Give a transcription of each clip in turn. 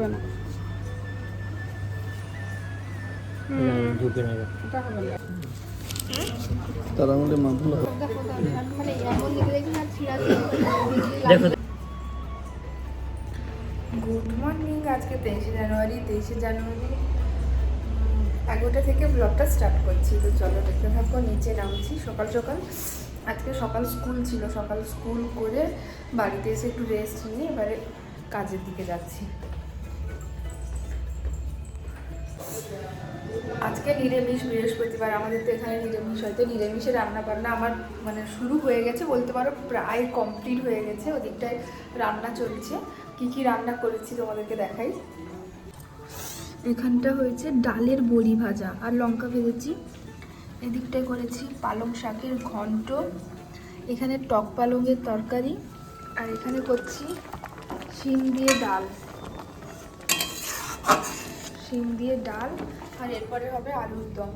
হবে না। তারা আমাদের মানে দেখো গুড মর্নিং আজকে তেইশে জানুয়ারি তেইশে জানুয়ারি। এগারোটা থেকে ব্লগটা স্টার্ট করছি। তো চলো দেখতে থাকব নিচে নামছি সকাল সকাল। আজকে সকাল স্কুল ছিল সকাল স্কুল করে বাড়িতে এসে একটু রেস্ট নিয়ে এবারে কাজের দিকে যাচ্ছি। আজকে নিরামিষ, বৃহস্পতিবার। আমাদের তো এখানে নিরামিষ হয়তো নিরামিষে রান্না বান্না আমার মানে শুরু হয়ে গেছে বলতে পারো, প্রায় কমপ্লিট হয়ে গেছে। ওদিকটায় রান্না চলছে। কি কি রান্না করেছি তোমাদেরকে দেখাই? এখানটা হয়েছে ডালের বড়ি ভাজা আর লঙ্কা ভেজেছি। এদিকটায় করেছি পালং শাকের ঘন্ট। এখানে টক পালংয়ের তরকারি। আর এখানে করছি শিম দিয়ে ডাল। শিম দিয়ে ডাল আর এরপরে হবে আলুর দম।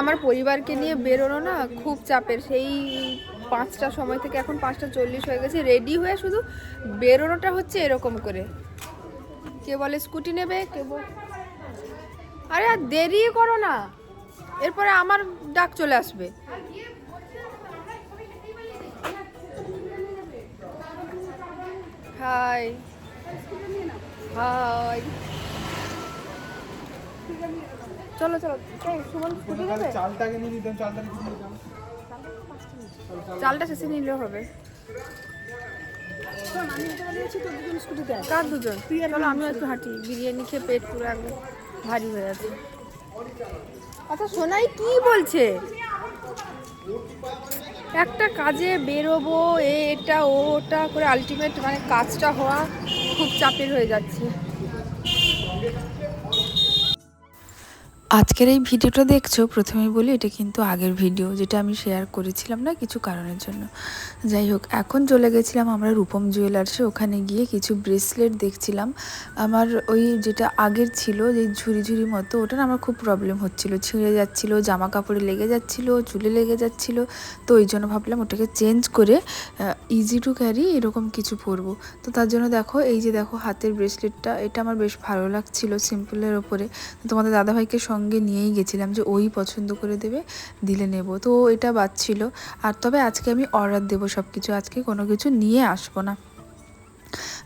আমার পরিবারকে নিয়ে বেরোনো না, খুব চাপের। সেই পাঁচটা সময় থেকে এখন পাঁচটা চল্লিশ হয়ে গেছে রেডি হয়ে শুধু বেরোনোটা হচ্ছে এরকম করে। কে বলে স্কুটি নেবে, কে আরে আর দেরি করো না। এরপরে আমার ডাক চলে আসবে। Hi hi. চলো চলো। এই, সুমন স্কুটি নিয়ে নিয়ে চালটা শেষে নিলেও হবে। কার দুজন? চলো আমিও একটু হাঁটি। বিরিয়ানি খেয়ে পেট পুরো একদম ভারী হয়ে আছে। আচ্ছা সোনাই কি বলছে? একটা কাজে বেরোবো এ এটা ও ওটা করে আলটিমেট মানে কাজটা হওয়া খুব চাপের হয়ে যাচ্ছে। আজকের এই ভিডিওটা দেখছ, প্রথমেই বলি এটা কিন্তু আগের ভিডিও যেটা আমি শেয়ার করেছিলাম না কিছু কারণের জন্য। যাই হোক, এখন চলে গেছিলাম আমরা রূপম জুয়েলার্সে ওখানে গিয়ে কিছু ব্রেসলেট দেখছিলাম। আমার ওই যেটা আগের ছিল যে ঝুরি ঝুরি মতো, ওটা আমার খুব প্রবলেম হচ্ছিল। ছিঁড়ে যাচ্ছিল জামা কাপড়ে লেগে যাচ্ছিল, চুলে লেগে যাচ্ছিল। তো ওই জন্য ভাবলাম ওটাকে চেঞ্জ করে ইজি টু ক্যারি এরকম কিছু পরবো। তো তার জন্য দেখো, এই যে দেখো হাতের ব্রেসলেটটা এটা আমার বেশ ভালো লাগছিল সিম্পলের ওপরে। তোমাদের দাদাভাইকে সঙ্গে নিয়েই গেছিলাম যে ওই পছন্দ করে দেবে, দিলে নেব। তো এটা ছিল। আর তবে আজকে আমি অর্ডার দেবো সব কিছু আজকে কোনো কিছু নিয়ে আসব না।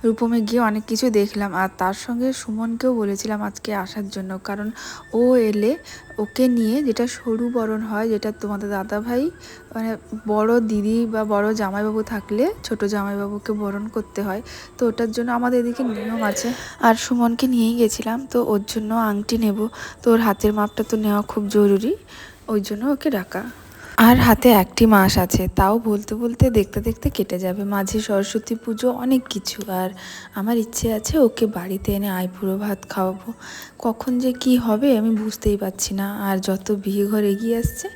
রূপমে গিয়ে অনেক কিছু দেখলাম আর তার সঙ্গে সুমনকেও বলেছিলাম আজকে আসার জন্য। কারণ ও এলে ওকে নিয়ে যেটা সরু বরণ হয়, যেটা তোমাদের দাদা ভাই মানে বড় দিদি বা বড় জামাইবাবু থাকলে ছোট জামাইবাবুকে বরণ করতে হয়, তো ওটার জন্য আমাদের এদিকে নিয়ম আছে। আর সুমনকে নিয়েই গেছিলাম, তো ওর জন্য আংটি নেব। তো ওর হাতের মাপটা তো নেওয়া খুব জরুরি, ওই জন্য ওকে ডাকা। আর হাতে একটি মাস আছে, তাও বলতে বলতে দেখতে দেখতে কেটে যাবে। মাঝে সরস্বতী পুজো অনেক কিছু, আর আমার ইচ্ছে আছে ওকে বাড়িতে এনে আইপুরো ভাত খাওয়াবো। কখন যে কি হবে আমি বুঝতেই পারছি না, আর যত বিয়ে ঘর এগিয়ে আসছে,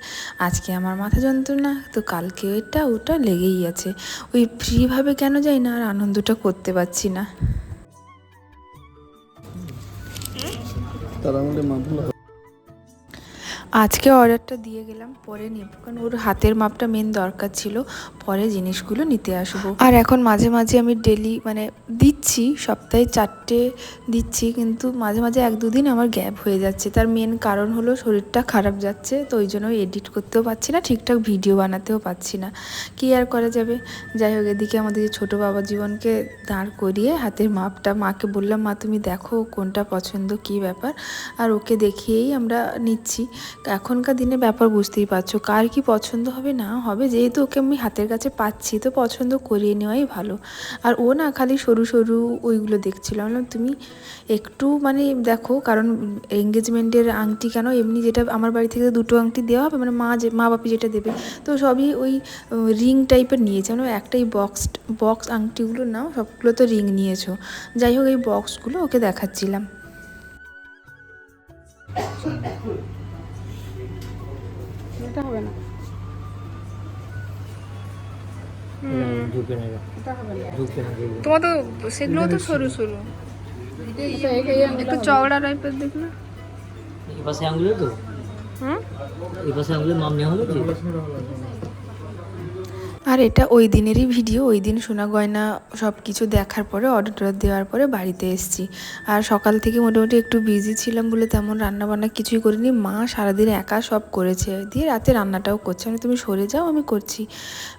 আজকে আমার মাথা যন্ত্রণা, তো কালকে এটা ওটা লেগেই আছে। ওই ফ্রিভাবে কেন যাই না, আর আনন্দটা করতে পারছি না। আজকে অর্ডারটা দিয়ে গেলাম, পরে নেব। কারণ ওর হাতের মাপটা মেন দরকার ছিল, পরে জিনিসগুলো নিতে আসব। আর এখন মাঝে মাঝে আমি ডেলি মানে দিচ্ছি, সপ্তাহে চারটে দিচ্ছি, কিন্তু মাঝে মাঝে এক দুদিন আমার গ্যাপ হয়ে যাচ্ছে। তার মেন কারণ হলো শরীরটা খারাপ যাচ্ছে, তো ওই জন্য এডিট করতেও পারছি না, ঠিকঠাক ভিডিও বানাতেও পারছি না। কি আর করা যাবে? যাই হোক, এদিকে আমাদের যে ছোটো বাবা জীবনকে দাঁড় করিয়ে হাতের মাপটা মাকে বললাম, মা, তুমি দেখো কোনটা পছন্দ, কি ব্যাপার? আর ওকে দেখিয়েই আমরা নিচ্ছি। এখনকার দিনে ব্যাপার বুঝতেই পারছ। কার কি পছন্দ হবে না হবে? যেহেতু ওকে আমি হাতের কাছে পাচ্ছি, তো পছন্দ করিয়ে নেওয়াই ভালো। আর ও না খালি সরু সরু ওইগুলো দেখছিল। বললাম, তুমি একটু মানে দেখো, কারণ এঙ্গেজমেন্টের আংটি কেন? এমনি যেটা আমার বাড়ি থেকে দুটো আংটি দেওয়া হবে মানে মা যে, মা বাপি যেটা দেবে। তো সবই ওই রিং টাইপের নিয়েছে। মানে একটাই বক্স বক্স আংটিগুলো নাও, সবগুলো তো রিং নিয়েছো। যাই হোক, এই বক্সগুলো ওকে দেখাচ্ছিলাম। এটা হবে না। তোমার তো সেগুলো তো সরু সরু। একটু চওড়া টাইপের দেখ না। এই পাশে আঙুলে তো? হুম? এই পাশে আঙুলে মাম নেওয়া হলো কি? আর এটা ওই দিনেরই ভিডিও, ওই দিন সোনা গয়না সব কিছু দেখার পরে অর্ডার দেওয়ার পরে বাড়িতে এসেছি। আর সকাল থেকে মোটামুটি একটু বিজি ছিলাম বলে তেমন রান্না বান্না কিছুই করিনি। মা সারাদিন একা সব করেছে। দিয়ে রাতে রান্নাটাও করছে। মানে তুমি সরে যাও, আমি করছি।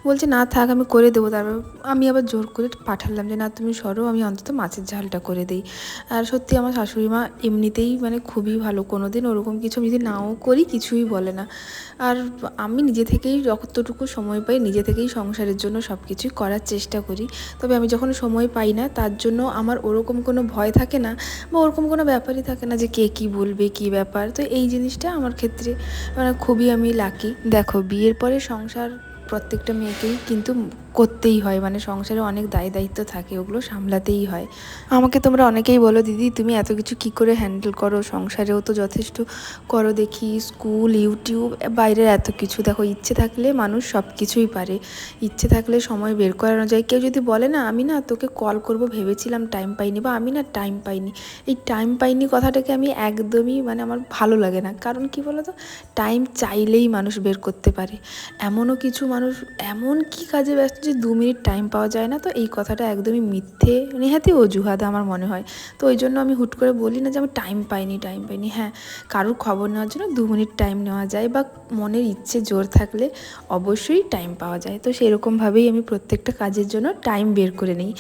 বলছে, না থাক, আমি করে দেবো। তারপর আমি আবার জোর করে পাঠালাম যে, না, তুমি সরো, আমি অন্তত মাছের ঝালটা করে দিই। আর সত্যি আমার শাশুড়ি মা এমনিতেই মানে খুবই ভালো। কোনো দিন ওরকম কিছু আমি যদি নাও করি, কিছুই বলে না। আর আমি নিজে থেকেই যতটুকু সময় পাই, নিজে থেকেই সংসারের জন্য সব কিছুই করার চেষ্টা করি। তবে আমি যখন সময় পাই না, তার জন্য আমার ওরকম কোনো ভয় থাকে না বা ওরকম কোনো ব্যাপারই থাকে না যে কে কি বলবে, কি ব্যাপার। তো এই জিনিসটা আমার ক্ষেত্রে মানে খুবই আমি লাকি দেখো, বিয়ের পরে সংসার প্রত্যেকটা মেয়েকেই কিন্তু করতেই হয় মানে সংসারে অনেক দায় দায়িত্ব থাকে, ওগুলো সামলাতেই হয়। আমাকে তোমরা অনেকেই বলো, দিদি, তুমি এত কিছু কি করে হ্যান্ডেল করো? সংসারেও তো যথেষ্ট করো দেখি স্কুল ইউটিউব বাইরের এত কিছু দেখো, ইচ্ছে থাকলে মানুষ সব কিছুই পারে। ইচ্ছে থাকলে সময় বের করানো যায়। কেউ যদি বলে, না, আমি না তোকে কল করব, ভেবেছিলাম টাইম পাইনি বা আমি না টাইম পাইনি। এই টাইম পাইনি কথাটাকে আমি একদমই মানে আমার ভালো লাগে না। কারণ কি বলো তো টাইম চাইলেই মানুষ বের করতে পারে। এমনও কিছু মানুষ, এমন কি কাজে ব্যস্ত যে দু মিনিট টাইম পাওয়া যায় না, তো এই কথাটা একদমই মিথ্যে। নেহাতি অজুহাত আমার মনে হয়। তো ওই জন্য আমি হুট করে বলি না যে আমি টাইম পাইনি টাইম পাইনি। হ্যাঁ কারোর খবর নেওয়ার জন্য দু মিনিট টাইম নেওয়া যায় বা মনের ইচ্ছে জোর থাকলে অবশ্যই টাইম পাওয়া যায়। তো সেরকমভাবেই আমি প্রত্যেকটা কাজের জন্য টাইম বের করে নিই।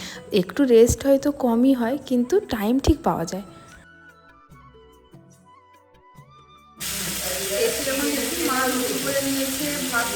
একটু রেস্ট হয়তো কমই হয়, কিন্তু টাইম ঠিক পাওয়া যায়।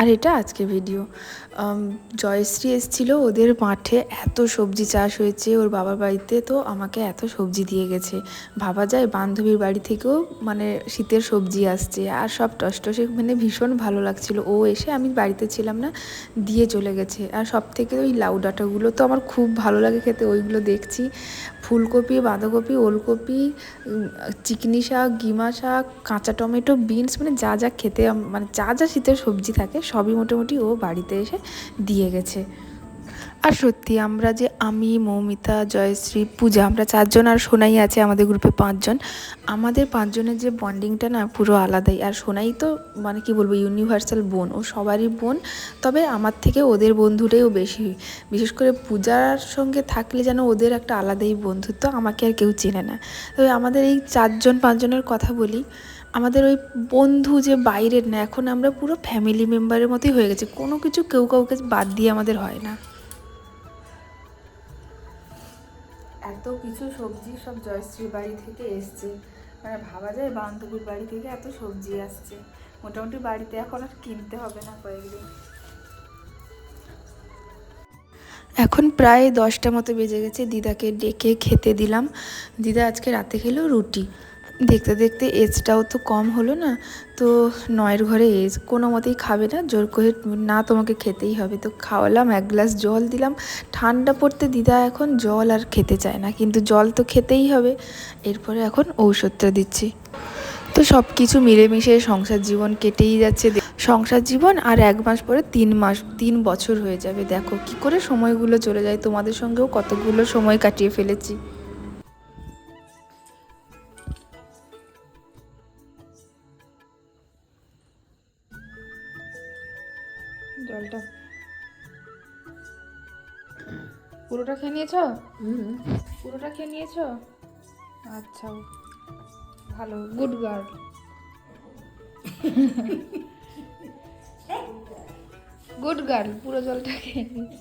আর এটা আজকে ভিডিও জয়শ্রী এসেছিল ওদের মাঠে, এত সবজি চাষ হয়েছে ওর বাবার বাড়িতে, তো আমাকে এত সবজি দিয়ে গেছে। ভাবা যায় বান্ধবীর বাড়ি থেকেও মানে শীতের সবজি আসছে, আর সব টসটসে মানে ভীষণ ভালো লাগছিল। ও এসে আমি বাড়িতে ছিলাম না, দিয়ে চলে গেছে। আর সব থেকে ওই লাউ ডাঁটাগুলো তো আমার খুব ভালো লাগে খেতে, ওইগুলো দেখছি। ফুলকপি, বাঁধাকপি, ওলকপি চিকনি শাক, গিমা শাক, কাঁচা টমেটো, বিনস মানে যা যা খেতে মানে যা যা শীতের সবজি থাকে সবই মোটামুটি ও বাড়িতে এসে দিয়ে গেছে। আর সত্যি আমরা যে আমি, মৌমিতা, জয়শ্রী, পূজা, আমরা চারজন আর সোনাই আছে আমাদের গ্রুপে পাঁচজন। আমাদের পাঁচজনের যে বন্ডিংটা না পুরো আলাদাই। আর সোনাই তো মানে কি বলব ইউনিভার্সাল বোন। ও সবারই বোন, তবে আমার থেকে ওদের বন্ধুটাইও বেশি। বিশেষ করে পূজার সঙ্গে থাকলে যেন ওদের একটা আলাদাই বন্ধুত্ব আমাকে আর কেউ চেনে না। তবে আমাদের এই চারজন, পাঁচজনের কথা বলি আমাদের ওই বন্ধু যে বাইরের না এখন আমরা পুরো ফ্যামিলি মেম্বারের মতোই হয়ে গেছে। কোনো কিছু কেউ কাউকে বাদ দিয়ে আমাদের হয় না। এত কিছু সবজি সব জয়শ্রীর বাড়ি থেকে এসছে। মানে ভাবা যায় বান্ধবীর বাড়ি থেকে এত সবজি আসছে। মোটামুটি বাড়িতে এখন আর কিনতে হবে না কয়েকদিন। এখন প্রায় দশটা মতো বেজে গেছে। দিদাকে ডেকে খেতে দিলাম। দিদা আজকে রাতে খেলো রুটি। দেখতে দেখতে এজটাও তো কম হলো না, তো নয়ের ঘরে এজ কোনো মতেই খাবে না, জোর করে না তোমাকে খেতেই হবে। তো খাওয়ালাম, এক গ্লাস জল দিলাম, ঠান্ডা পড়তে দিদা এখন জল আর খেতে চায় না, কিন্তু জল তো খেতেই হবে। এরপরে এখন ঔষধটা দিচ্ছি। তো সব কিছু মিলেমিশে সংসার জীবন কেটেই যাচ্ছে। সংসার জীবন আর এক মাস পরে তিন মাস, তিন বছর হয়ে যাবে। দেখো কি করে সময়গুলো চলে যায়, তোমাদের সঙ্গেও কতগুলো সময় কাটিয়ে ফেলেছি। জলটা। পুরোটা খেয়ে নিয়েছ? পুরোটা খেয়ে নিয়েছ? আচ্ছা ভালো গুড গার্ল গুড গার্ল পুরো জলটা খেয়ে নিয়েছ।